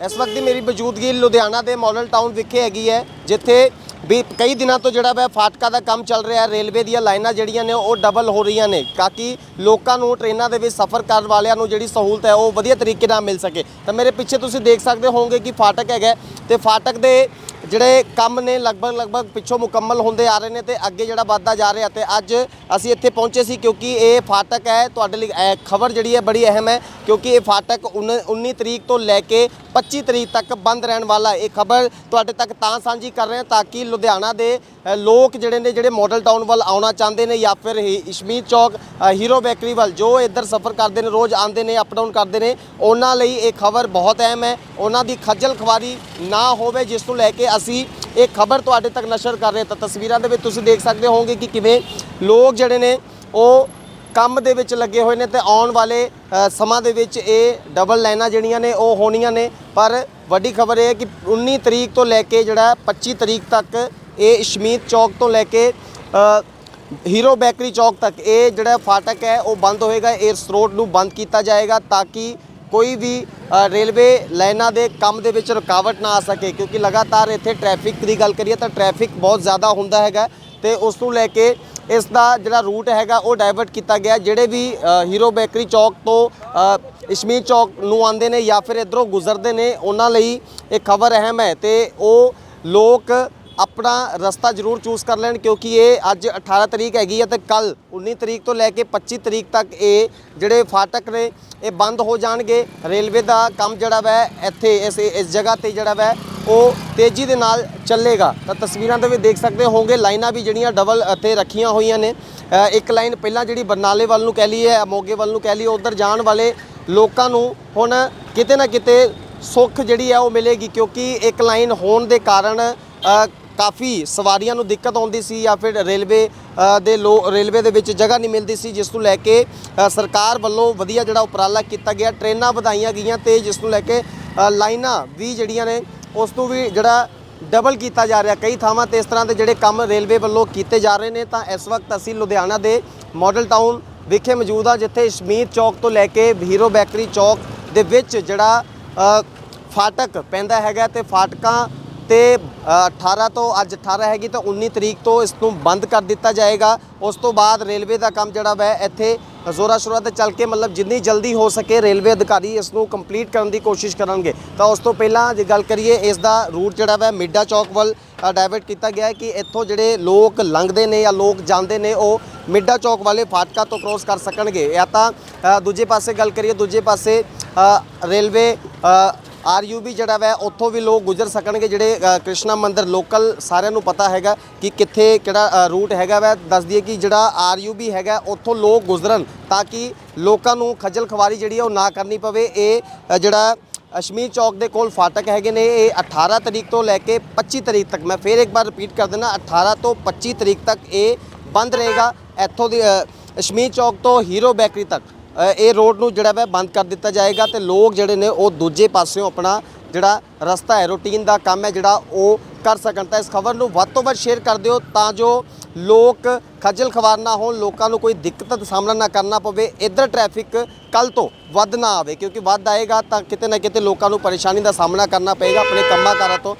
ਇਸ ਵਕਤ ਦੀ ਮੇਰੀ ਮੌਜੂਦਗੀ ਲੁਧਿਆਣਾ ਦੇ ਮਾਡਲ ਟਾਊਨ ਵਿਖੇ ਹੈਗੀ ਹੈ, ਜਿੱਥੇ ਵੀ ਕਈ ਦਿਨਾਂ ਤੋਂ ਜਿਹੜਾ ਵਾ ਫਾਟਕਾ ਦਾ ਕੰਮ ਚੱਲ ਰਿਹਾ ਹੈ ਰੇਲਵੇ ਦੀਆਂ ਲਾਈਨਾਂ ਜਿਹੜੀਆਂ ਨੇ ਉਹ ਡਬਲ ਹੋ ਰਹੀਆਂ ਨੇ ਤਾਂ ਕਿ ਲੋਕਾਂ ਨੂੰ ਟ੍ਰੇਨਾਂ ਦੇ ਵਿੱਚ ਸਫ਼ਰ ਕਰਨ ਵਾਲਿਆਂ ਨੂੰ ਜਿਹੜੀ ਸਹੂਲਤ ਹੈ, ਉਹ ਵਧੀਆ ਤਰੀਕੇ ਨਾਲ ਮਿਲ ਸਕੇ। ਤਾਂ ਮੇਰੇ ਪਿੱਛੇ ਤੁਸੀਂ ਦੇਖ ਸਕਦੇ ਹੋਵੋਗੇ ਕਿ ਫਾਟਕ ਹੈਗਾ ਹੈ ਤੇ ਫਾਟਕ ਦੇ ਜਿਹੜੇ ਕੰਮ ਨੇ ਲਗਭਗ ਲਗਭਗ ਪਿੱਛੋਂ ਮੁਕੰਮਲ ਹੁੰਦੇ ਆ ਰਹੇ ਨੇ ਤੇ ਅੱਗੇ ਜਿਹੜਾ ਵੱਧਦਾ ਜਾ ਰਿਹਾ ਤੇ ਅੱਜ ਅਸੀਂ ਇੱਥੇ ਪਹੁੰਚੇ ਸੀ ਕਿਉਂਕਿ ਇਹ ਫਾਟਕ ਹੈ, ਤੁਹਾਡੇ ਲਈ ਖਬਰ ਜਿਹੜੀ ਹੈ ਬੜੀ ਅਹਿਮ ਹੈ ਕਿਉਂਕਿ ਇਹ ਫਾਟਕ ਉਨ- 19 ਤਰੀਕ ਤੋਂ ਲੈ ਕੇ 25 ਤਰੀਕ ਤੱਕ ਬੰਦ ਰਹਿਣ ਵਾਲਾ ਇਹ ਖਬਰ ਤੁਹਾਡੇ ਤੱਕ ਤਾਂ ਸਾਂਝੀ ਕਰ ਰਹੇ ਹਾਂ ਤਾਂ ਕਿ ਲੁਧਿਆਣਾ ਦੇ ਲੋਕ ਜਿਹੜੇ ਨੇ, ਜਿਹੜੇ ਮਾਡਲ ਟਾਊਨ ਵੱਲ ਆਉਣਾ ਚਾਹੁੰਦੇ ਨੇ ਜਾਂ ਫਿਰ ਹੀ- ਇਸ਼ਮੀਤ ਚੌਕ ਹੀਰੋ ਬੇਕਰੀ ਵੱਲ ਜੋ ਇੱਧਰ ਸਫ਼ਰ ਕਰਦੇ ਨੇ, ਰੋਜ਼ ਆਉਂਦੇ ਨੇ ਅਪ ਡਾਊਨ ਕਰਦੇ ਨੇ, ਉਹਨਾਂ ਲਈ ਇਹ ਖਬਰ ਬਹੁਤ ਅਹਿਮ ਹੈ। ਉਹਨਾਂ ਦੀ ਖੱਜਲ ਖਵਾਰੀ ਨਾ ਹੋਵੇ, ਜਿਸ ਨੂੰ ਲੈ ਕੇ ਅਸੀਂ ਇਹ ਖਬਰ ਤੁਹਾਡੇ ਤੱਕ ਨਸ਼ਰ ਕਰ ਰਹੇ ਤਾਂ ਤਸਵੀਰਾਂ ਦੇ ਵਿੱਚ ਤੁਸੀਂ ਦੇਖ ਸਕਦੇ ਹੋਵੋਗੇ ਕਿ ਕਿਵੇਂ ਲੋਕ ਜਿਹੜੇ ਨੇ ਉਹ ਕੰਮ ਦੇ ਵਿੱਚ ਲੱਗੇ ਹੋਏ ਨੇ ਤੇ ਆਉਣ ਵਾਲੇ ਸਮਾਂ ਦੇ ਵਿੱਚ ਇਹ ਡਬਲ ਲਾਈਨਾਂ ਜਿਹੜੀਆਂ ਨੇ ਉਹ ਹੋਣੀਆਂ ਨੇ। ਪਰ ਵੱਡੀ ਖਬਰ ਇਹ ਹੈ ਕਿ 19 ਤਰੀਕ ਤੋਂ ਲੈ ਕੇ ਜਿਹੜਾ 25 ਤਰੀਕ ਤੱਕ ਇਹ ਇਸ਼ਮੀਤ ਚੌਕ ਤੋਂ ਲੈ ਕੇ ਹੀਰੋ ਬੈਕਰੀ ਚੌਕ ਤੱਕ ਇਹ ਜਿਹੜਾ ਫਾਟਕ ਹੈ ਉਹ ਬੰਦ ਹੋਏਗਾ। ਇਸ ਰੋਡ ਨੂੰ ਬੰਦ ਕੀਤਾ ਜਾਏਗਾ ਤਾਂ ਕਿ ਕੋਈ ਵੀ ਰੇਲਵੇ ਲਾਈਨਾਂ ਦੇ ਕੰਮ ਦੇ ਵਿੱਚ ਰੁਕਾਵਟ ਨਾ ਆ ਸਕੇ ਕਿਉਂਕਿ ਲਗਾਤਾਰ ਇੱਥੇ ਟ੍ਰੈਫਿਕ ਦੀ ਗੱਲ ਕਰੀਏ ਤਾਂ ਟ੍ਰੈਫਿਕ ਬਹੁਤ ਜ਼ਿਆਦਾ ਹੁੰਦਾ ਹੈਗਾ ਤੇ ਉਸ ਨੂੰ ਲੈ ਕੇ ਇਸ ਦਾ ਜਿਹੜਾ ਰੂਟ ਹੈਗਾ ਉਹ ਡਾਇਵਰਟ ਕੀਤਾ ਗਿਆ ਜਿਹੜੇ ਵੀ ਹੀਰੋ ਬੇਕਰੀ ਚੌਕ ਤੋਂ ਅ, ਇਸ਼ਮੀਤ ਚੌਕ ਨੂੰ ਆਉਂਦੇ ਨੇ ਜਾਂ ਫਿਰ ਇਧਰੋਂ ਗੁਜ਼ਰਦੇ ਨੇ ਉਹਨਾਂ ਲਈ ਇਹ ਖਬਰ ਅਹਿਮ ਹੈ ਤੇ ਉਹ ਲੋਕ ਆਪਣਾ ਰਸਤਾ ਜ਼ਰੂਰ ਚੂਜ਼ ਕਰ ਲੈਣ ਕਿਉਂਕਿ ਇਹ ਅੱਜ 18 ਤਰੀਕ ਹੈਗੀ ਹੈ ਤੇ ਕੱਲ 19 ਤਰੀਕ ਤੋਂ ਲੈ ਕੇ 25 ਤਰੀਕ ਤੱਕ ਇਹ ਜਿਹੜੇ ਫਾਟਕ ਨੇ, ਇਹ ਬੰਦ ਹੋ ਜਾਣਗੇ। ਰੇਲਵੇ ਦਾ ਕੰਮ ਜਿਹੜਾ ਵੈ, ਇੱਥੇ ਇਸ ਇਸ ਜਗ੍ਹਾ ਤੇ ਜਿਹੜਾ ਵੈ, ਉਹ ਤੇਜ਼ੀ ਦੇ ਨਾਲ ਚੱਲੇਗਾ। ਤਾਂ ਤਸਵੀਰਾਂ ਦੇ ਵਿੱਚ ਦੇਖ ਸਕਦੇ ਹੋਗੇ ਲਾਈਨਾਂ ਵੀ ਜਿਹੜੀਆਂ ਡਬਲ ਇੱਥੇ ਰੱਖੀਆਂ ਹੋਈਆਂ ਨੇ। ਇੱਕ ਲਾਈਨ ਪਹਿਲਾਂ ਜਿਹੜੀ ਬਰਨਾਲੇ ਵੱਲ ਨੂੰ ਕਹਿ ਲਈਏ ਮੋਗੇ ਵੱਲ ਨੂੰ ਕਹਿ ਲਈਏ, ਉਧਰ ਜਾਣ ਵਾਲੇ ਲੋਕਾਂ ਨੂੰ ਹੁਣ ਕਿਤੇ ਨਾ ਕਿਤੇ ਸੁੱਖ ਜਿਹੜੀ ਹੈ ਉਹ ਮਿਲੇਗੀ ਕਿਉਂਕਿ ਇੱਕ ਲਾਈਨ ਹੋਣ ਦੇ ਕਾਰਨ ਕਾਫੀ ਸਵਾਰੀਆਂ ਨੂੰ ਦਿੱਕਤ ਆਉਂਦੀ ਸੀ ਜਾਂ ਫਿਰ ਰੇਲਵੇ ਦੇ ਲੋ, ਰੇਲਵੇ ਦੇ ਵਿੱਚ ਜਗ੍ਹਾ ਨਹੀਂ ਮਿਲਦੀ ਸੀ, ਜਿਸ ਨੂੰ ਲੈ ਕੇ ਸਰਕਾਰ ਵੱਲੋਂ ਵਧੀਆ ਜਿਹੜਾ ਉਪਰਾਲਾ ਕੀਤਾ ਗਿਆ। ਟ੍ਰੇਨਾਂ ਵਧਾਈਆਂ ਗਈਆਂ ਤੇ ਜਿਸ ਨੂੰ ਲੈ ਕੇ ਲਾਈਨਾਂ ਵੀ ਜਿਹੜੀਆਂ ਨੇ, ਉਸ ਨੂੰ ਵੀ ਜਿਹੜਾ ਡਬਲ ਕੀਤਾ ਜਾ ਰਿਹਾ। ਕਈ ਥਾਵਾਂ ਤੇ ਇਸ ਤਰ੍ਹਾਂ ਦੇ ਜਿਹੜੇ ਕੰਮ ਰੇਲਵੇ ਵੱਲੋਂ ਕੀਤੇ ਜਾ ਰਹੇ ਨੇ, ਤਾਂ ਇਸ ਵਕਤ ਅਸੀਂ ਲੁਧਿਆਣਾ ਦੇ ਮਾਡਲ ਟਾਊਨ ਵਿਖੇ ਮੌਜੂਦ ਆ ਜਿੱਥੇ ਇਸ਼ਮੀਤ ਚੌਕ ਤੋਂ ਲੈ ਕੇ ਹੀਰੋ ਬੈਕਰੀ ਚੌਕ ਦੇ ਵਿੱਚ ਜਿਹੜਾ ਫਾਟਕ ਪੈਂਦਾ ਹੈਗਾ ਤੇ ਫਾਟਕਾਂ ਤੇ ਅ, 18 ਤੋਂ ਅੱਜ 18 ਹੈਗੀ ਤਾਂ 19 ਤਰੀਕ ਤੋਂ ਇਸ ਨੂੰ ਬੰਦ ਕਰ ਦਿੱਤਾ ਜਾਏਗਾ। ਉਸ ਤੋਂ ਬਾਅਦ ਰੇਲਵੇ ਦਾ ਕੰਮ ਜਿਹੜਾ ਵੈ ਇੱਥੇ ਜ਼ੋਰਾ ਸ਼ੋਰਾ ਤੇ ਚੱਲ ਕੇ ਮਤਲਬ ਜਿੰਨੀ ਜਲਦੀ ਹੋ ਸਕੇ ਰੇਲਵੇ ਅਧਿਕਾਰੀ ਇਸ ਨੂੰ ਕੰਪਲੀਟ ਕਰਨ ਦੀ ਕੋਸ਼ਿਸ਼ ਕਰਨਗੇ। ਤਾਂ ਉਸ ਤੋਂ ਪਹਿਲਾਂ ਜੇ ਗੱਲ ਕਰੀਏ ਇਸ ਦਾ ਰੂਟ ਜਿਹੜਾ ਵੈ ਮਿੱਡਾ ਚੌਕ ਵੱਲ ਡਾਇਵਰਟ ਕੀਤਾ ਗਿਆ ਹੈ ਕਿ ਇੱਥੋਂ ਜਿਹੜੇ ਲੋਕ ਲੰਘਦੇ ਨੇ ਜਾਂ ਲੋਕ ਜਾਂਦੇ ਨੇ ਉਹ ਮਿੱਡਾ ਚੌਕ ਵਾਲੇ ਫਾਟਕਾ ਤੋਂ ਕ੍ਰੋਸ ਕਰ ਸਕਣਗੇ। ਜਾਂ ਤਾਂ ਦੂਜੇ ਪਾਸੇ ਗੱਲ ਕਰੀਏ ਦੂਜੇ ਪਾਸੇ ਰੇਲਵੇ ਆਰਯੂਬੀ ਜਿਹੜਾ ਵੈ ਉੱਥੋਂ ਵੀ ਲੋਕ ਗੁਜ਼ਰ ਸਕਣਗੇ ਜਿਹੜੇ ਕ੍ਰਿਸ਼ਨਾ ਮੰਦਿਰ ਲੋਕਲ ਸਾਰਿਆਂ ਨੂੰ ਪਤਾ ਹੈਗਾ ਕਿ ਕਿੱਥੇ ਕਿਹੜਾ ਰੂਟ ਹੈਗਾ ਵੈ। ਦੱਸ ਦਈਏ ਕਿ ਜਿਹੜਾ ਆਰਯੂਬੀ ਹੈਗਾ ਉੱਥੋਂ ਲੋਕ ਗੁਜ਼ਰਨ ਤਾਂ ਕਿ ਲੋਕਾਂ ਨੂੰ ਖੱਜਲ ਖਵਾਰੀ ਜਿਹੜੀ ਹੈ ਉਹ ਨਾ ਕਰਨੀ ਪਵੇ। ਇਹ ਜਿਹੜਾ ਅਸ਼ਮੀਰ ਚੌਕ ਦੇ ਕੋਲ ਫਾਟਕ ਹੈਗੇ ਨੇ ਇਹ 18 ਤਰੀਕ ਤੋਂ ਲੈ ਕੇ 25 ਤਰੀਕ ਤੱਕ ਮੈਂ ਫੇਰ ਇੱਕ ਵਾਰ ਰਿਪੀਟ ਕਰ ਦਿੰਦਾ 18 ਤੋਂ 25 ਤਰੀਕ ਤੱਕ ਇਹ ਬੰਦ ਰਹੇਗਾ। ਇੱਥੋਂ ਦੀ ਅ, ਅਸ਼ਮੀਰ ਚੌਕ ਤੋਂ ਹੀਰੋ ਬੈਕਰੀ ਤੱਕ। ਇਹ ਰੋਡ ਨੂੰ ਜਿਹੜਾ ਵੈ ਬੰਦ ਕਰ ਦਿੱਤਾ ਜਾਏਗਾ ਤੇ ਲੋਕ ਜਿਹੜੇ ਨੇ ਉਹ ਦੂਜੇ ਪਾਸਿਓਂ ਆਪਣਾ ਜਿਹੜਾ ਰਸਤਾ ਹੈ, ਰੂਟੀਨ ਦਾ ਕੰਮ ਹੈ ਜਿਹੜਾ ਉਹ ਕਰ ਸਕਣ। ਤਾਂ ਇਸ ਖਬਰ ਨੂੰ ਵੱਧ ਤੋਂ ਵੱਧ ਸ਼ੇਅਰ ਕਰ ਦਿਓ ਤਾਂ ਜੋ ਲੋਕ ਖੱਜਲ ਖਵਾਰ ਨਾ ਹੋਣ, ਲੋਕਾਂ ਨੂੰ ਕੋਈ ਦਿੱਕਤ ਦਾ ਸਾਹਮਣਾ ਨਾ ਕਰਨਾ ਪਵੇ। ਇੱਧਰ ਟ੍ਰੈਫਿਕ ਕੱਲ ਤੋਂ ਵੱਧ ਨਾ ਆਵੇ ਕਿਉਂਕਿ ਵੱਧ ਆਏਗਾ ਤਾਂ ਕਿਤੇ ਨਾ ਕਿਤੇ ਲੋਕਾਂ ਨੂੰ ਪਰੇਸ਼ਾਨੀ ਦਾ ਸਾਹਮਣਾ ਕਰਨਾ ਪਏਗਾ ਆਪਣੇ ਕੰਮਾਂ ਕਾਰਾਂ ਤੋਂ।